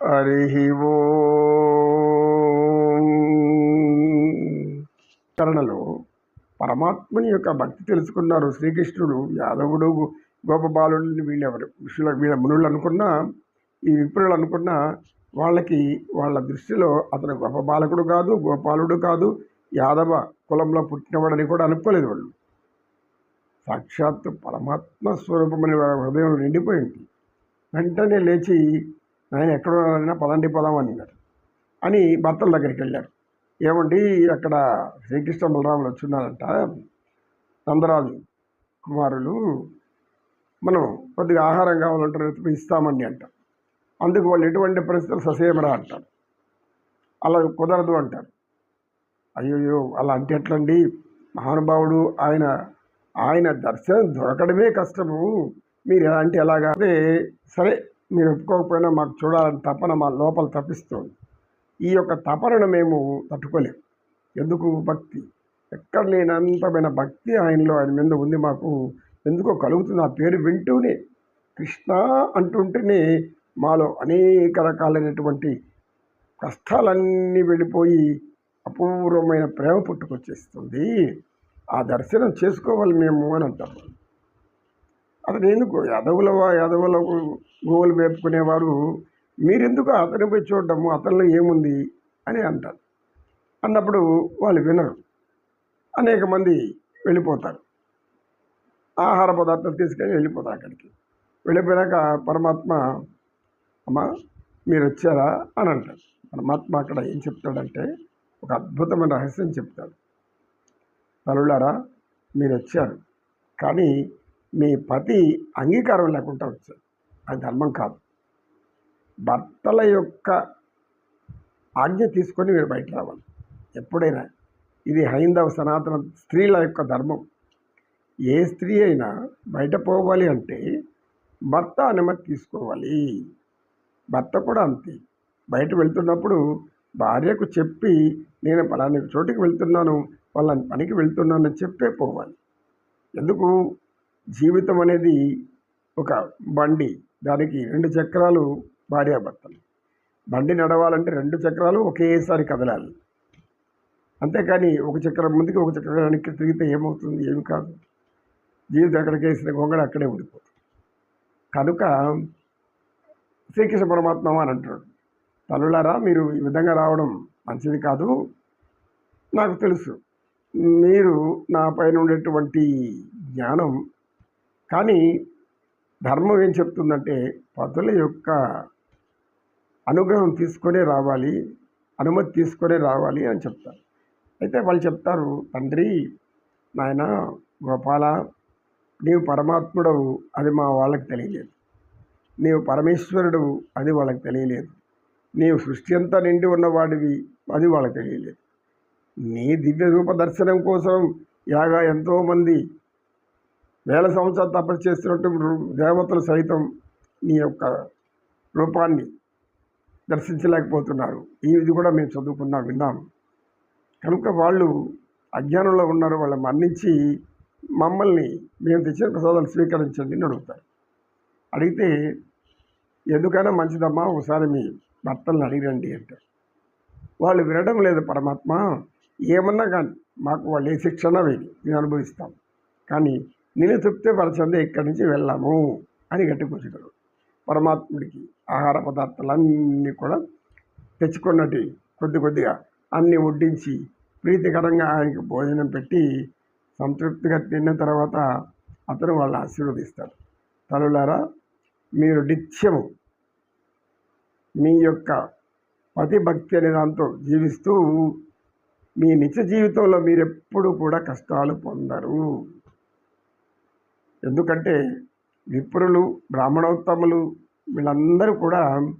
హరి చరణలో పరమాత్మని యొక్క భక్తి తెలుసుకున్నారు శ్రీకృష్ణుడు యాదవుడు గోపబాలుడిని వీళ్ళెవరు? ఋషుల వీళ్ళ మునులు అనుకున్నా ఈ విప్రులు అనుకున్నా వాళ్ళకి వాళ్ళ దృష్టిలో అతను గొప్ప బాలకుడు కాదు గోపాలుడు కాదు యాదవ కులంలో పుట్టినవాడని కూడా అనుకోలేదు వాళ్ళు. సాక్షాత్తు పరమాత్మ స్వరూపమని వాళ్ళ హృదయం నిండిపోయింది. వెంటనే లేచి ఆయన ఎక్కడున్నారైనా పదండి పదం అన్నారు అని భర్తల దగ్గరికి వెళ్ళారు ఏమండి అక్కడ శ్రీకృష్ణ బలరాములు వచ్చున్నారంట నందరాజు కుమారులు మనం కొద్దిగా ఆహారం కావాలంటారు ఇస్తామండి అంట. అందుకు వాళ్ళు ఎటువంటి పరిస్థితులు ససేమరా అంటారు. అలా కుదరదు అంటారు. అయ్యో అలా అంటే ఎట్లండి? మహానుభావుడు ఆయన ఆయన దర్శనం దొరకడమే కష్టము. మీరు ఎలా అంటే ఎలాగా? అదే సరే మీరు ఒప్పుకోకపోయినా మాకు చూడాలని తపన మా లోపల తప్పిస్తుంది. ఈ యొక్క తపనను మేము తట్టుకోలేము ఎందుకు భక్తి? ఎక్కడ లేనంతమైన భక్తి ఆయనలో ఆయన మీద ఉంది మాకు. ఎందుకో కలుగుతుంది ఆ పేరు వింటూనే. కృష్ణ అంటుంటేనే మాలో అనేక రకాలైనటువంటి కష్టాలన్నీ వెళ్ళిపోయి అపూర్వమైన ప్రేమ పుట్టుకొచ్చేస్తుంది. ఆ దర్శనం చేసుకోవాలి మేము అని అంటారు. అతను ఎందుకు యాదవుల యాదవులకు గోవులు మేపుకునేవారు మీరెందుకు అతని పోయి చూడటము అతనిలో ఏముంది? అని అంటారు. అన్నప్పుడు వాళ్ళు వినరు. అనేక మంది వెళ్ళిపోతారు. ఆహార పదార్థాలు తీసుకొని వెళ్ళిపోతారు అక్కడికి. వెళ్ళిపోయాక పరమాత్మ అమ్మ మీరు వచ్చారా అని అంటారు. పరమాత్మ అక్కడ ఏం చెప్తాడంటే ఒక అద్భుతమైన రహస్యం చెప్తాడు. తల్లులారా మీరు వచ్చారు కానీ మీ పతి అంగీకారం లేకుండా వచ్చారు. అది ధర్మం కాదు. భర్తల యొక్క ఆజ్ఞ తీసుకొని మీరు బయట రావాలి. ఎప్పుడైనా ఇది హైందవ సనాతన స్త్రీల యొక్క ధర్మం. ఏ స్త్రీ అయినా బయట పోవాలి అంటే భర్త అనుమతి తీసుకోవాలి. భర్త కూడా అంతే. బయట వెళ్తున్నప్పుడు భార్యకు చెప్పి నేను పలాని చోటికి వెళ్తున్నాను వాళ్ళ పనికి వెళ్తున్నాను అని చెప్పే పోవాలి. ఎందుకు? జీవితం అనేది ఒక బండి. దానికి రెండు చక్రాలు భార్యాభర్తలు. బండి నడవాలంటే రెండు చక్రాలు ఒకేసారి కదలాలి. అంతేకాని ఒక చక్రం ముందుకి ఒక చక్రం వెనక్కి తిరిగితే ఏమవుతుంది? ఏమి కాదు. జీవితం ఎక్కడికి వేసిన గొంగడ అక్కడే ఉండిపోతుంది. కనుక శ్రీకృష్ణ పరమాత్మ అని అంటాడు. తల్లులారా మీరు ఈ విధంగా రావడం మంచిది కాదు. నాకు తెలుసు. మీరు నా పైన ఉండేటువంటి జ్ఞానం. కానీ ధర్మం ఏం చెప్తుందంటే పదుల యొక్క అనుగ్రహం తీసుకొని రావాలి అనుమతి తీసుకొని రావాలి అని చెప్తారు. అయితే వాళ్ళు చెప్తారు తండ్రి నాయన గోపాల నీవు పరమాత్ముడవు అది మా వాళ్ళకి తెలియలేదు. నీవు పరమేశ్వరుడు అది వాళ్ళకి తెలియలేదు. నీవు సృష్టి అంతా నిండి ఉన్నవాడివి అది వాళ్ళకి తెలియలేదు. నీ దివ్య రూప దర్శనం కోసం యాగా ఎంతోమంది వేల సంవత్సరాలు తపస్సు చేస్తున్నట్టు దేవతలు సైతం నీ యొక్క రూపాన్ని దర్శించలేకపోతున్నారు. ఈ ఇది కూడా మేము చదువుకున్నాం విన్నాం కనుక వాళ్ళు అజ్ఞానంలో ఉన్నారు వాళ్ళని మన్నించి మమ్మల్ని మేము తెచ్చిన ప్రసాదాలు స్వీకరించండి అని అడుగుతారు. అడిగితే ఎందుకైనా మంచిదమ్మా ఒకసారి మీ భర్తలను అడిగిరండి అంటారు. వాళ్ళు వినడం లేదు పరమాత్మ ఏమన్నా కానీ మాకు వాళ్ళు ఏ శిక్షణ వేయదు మేము అనుభవిస్తాం. కానీ నేను చెప్తే ఇక్కడి నుంచి వెళ్ళాము అని గట్టికొచ్చాడు పరమాత్ముడికి ఆహార పదార్థాలన్నీ కూడా తెచ్చుకున్నట్టు కొద్ది కొద్దిగా అన్నీ వడ్డించి ప్రీతికరంగా ఆయనకి భోజనం పెట్టి సంతృప్తిగా తిన్న తర్వాత అతను వాళ్ళని ఆశీర్వదిస్తాడు. తలులారా మీరు నిత్యము మీ యొక్క పతి భక్తి అనే దాంతో జీవిస్తూ మీ నిత్య జీవితంలో మీరెప్పుడు కూడా కష్టాలు పొందరు. ఎందుకంటే విప్రులు బ్రాహ్మణోత్తములు వీళ్ళందరూ కూడా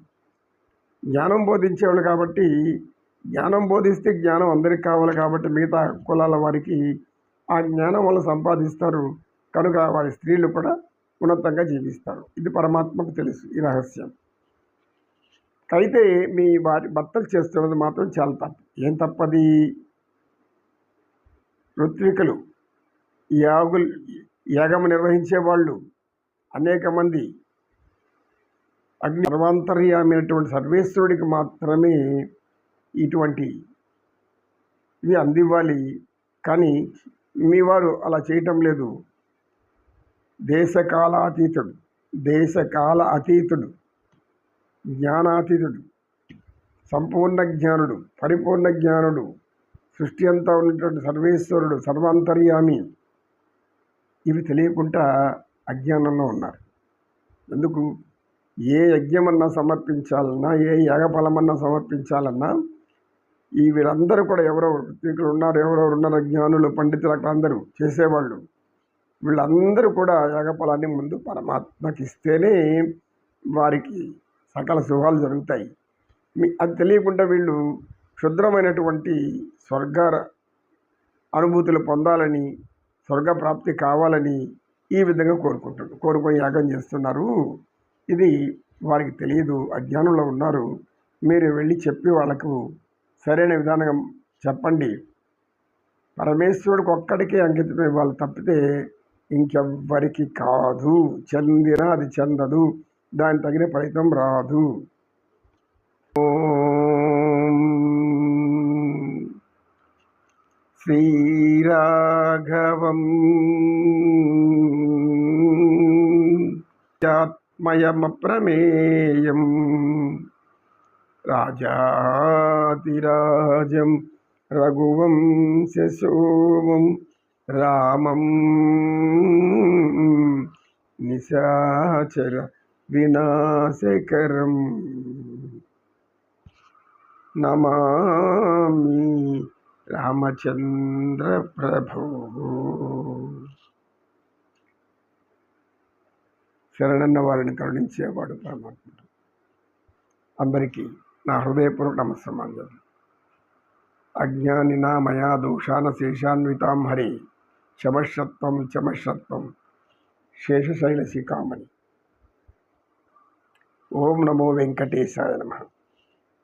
జ్ఞానం బోధించేవాళ్ళు కాబట్టి జ్ఞానం బోధిస్తే జ్ఞానం అందరికి కావాలి కాబట్టి మిగతా కులాల వారికి ఆ జ్ఞానం వాళ్ళు సంపాదిస్తారు. కనుక వారి స్త్రీలు కూడా ఉన్నతంగా జీవిస్తారు. ఇది పరమాత్మకు తెలుసు ఈ రహస్యం. అయితే మీ వారి భర్తలు చేస్తున్నది మాత్రం చాలా తప్పు. ఏం తప్పది? ఋత్వికులు యాగులు యాగం నిర్వహించే వాళ్ళు అనేక మంది. అగ్ని సర్వాంతర్యమైనటువంటి సర్వేశ్వరుడికి మాత్రమే ఇటువంటి ఇవి అందివ్వాలి. కానీ మీ వారు అలా చేయటం లేదు. దేశకాల అతీతుడు దేశకాల అతీతుడు జ్ఞానాతీతుడు సంపూర్ణ జ్ఞానుడు పరిపూర్ణ జ్ఞానుడు సృష్టి అంతా ఉన్నటువంటి సర్వేశ్వరుడు సర్వాంతర్యామి. ఇవి తెలియకుండా అజ్ఞానంలో ఉన్నారు. ఎందుకు? ఏ యజ్ఞమన్నా సమర్పించాలన్నా ఏ యాగఫలమన్నా సమర్పించాలన్నా ఈ వీళ్ళందరూ కూడా ఎవరెవరు ఇక్కడ ఉన్నారు ఎవరెవరు ఉన్నారు జ్ఞానులు పండితులు అక్కడ అందరూ చేసేవాళ్ళు. వీళ్ళందరూ కూడా యాగఫలాన్ని ముందు పరమాత్మకి ఇస్తేనే వారికి సకల శుభాలు జరుగుతాయి. అది తెలియకుండా వీళ్ళు క్షుద్రమైనటువంటి స్వర్గ అనుభూతులు పొందాలని స్వర్గ ప్రాప్తి కావాలని ఈ విధంగా కోరుకుంటున్నారు కోరుకొని యాగం చేస్తున్నారు. ఇది వారికి తెలియదు అజ్ఞానంలో ఉన్నారు. మీరు వెళ్ళి చెప్పి వాళ్ళకు సరైన విధానం చెప్పండి. పరమేశ్వరుడికి ఒక్కడికే అంకితం ఇవ్వాలి తప్పితే ఇంకెవ్వరికి కాదు. చెందిన అది చెందదు. దాని తగిన ఫలితం రాదు. ఓ ശ്രീരാഘവം. ആത്മയമപ്രമേയം രാജാതിരാജം രഘുവംശോമം രാമം നിശാചര വിനാശകരം നമാമി. రామచంద్ర ప్రభు శరణన్న వారిని కరుణించేవాడు పరమాత్ముడు. అందరికీ నా హృదయపూర్వక నమస్సమాంజలి. అజ్ఞానినా మయా దోషాన శేషాన్వితాం హరి చమశత్వం చమశత్వం శేషశైలసి కామని. ఓం నమో వెంకటేశాయ నమ.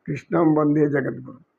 కృష్ణం వందే జగద్గురు.